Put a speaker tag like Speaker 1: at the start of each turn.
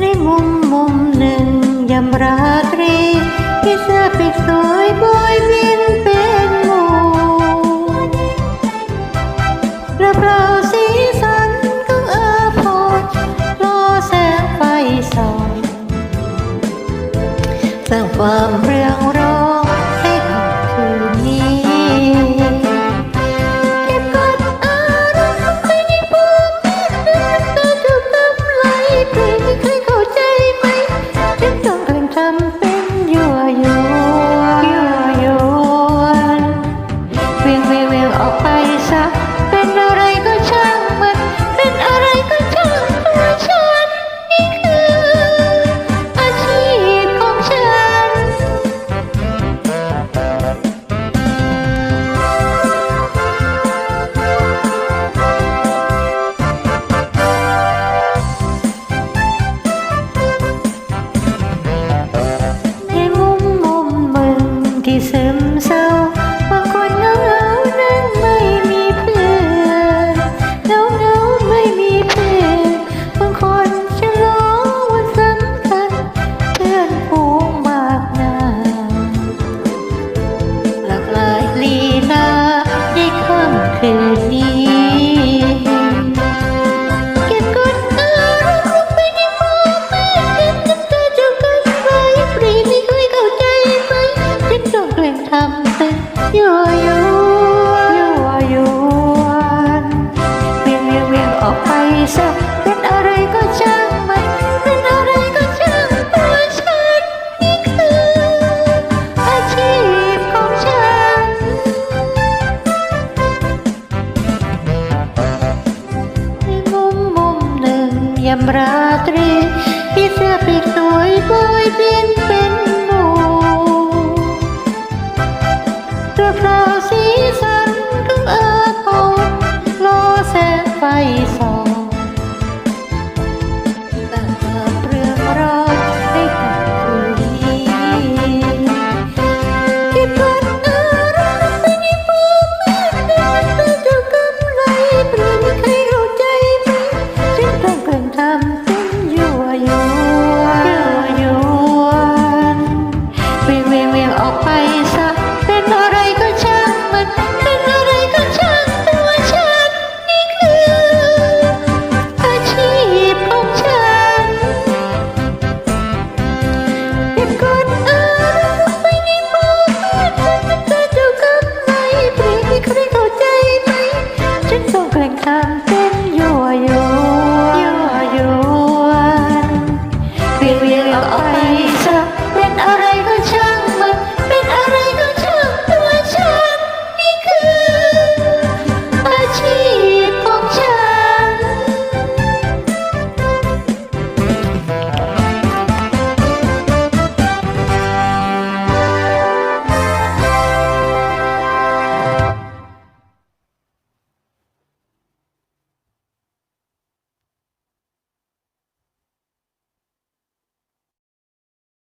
Speaker 1: ในมุมมุมหนึ่งยามราตรีพี่เสื้อปีกสวยบอยบินเป็นหมู่กระเป๋าสีสันก็เออพอรอแสงไฟส่องสร้างความเรื่องรา ยามราตรีพี่เสื้อปีกสวยบอยเปนเป็นหมูตัวพราวสี 有。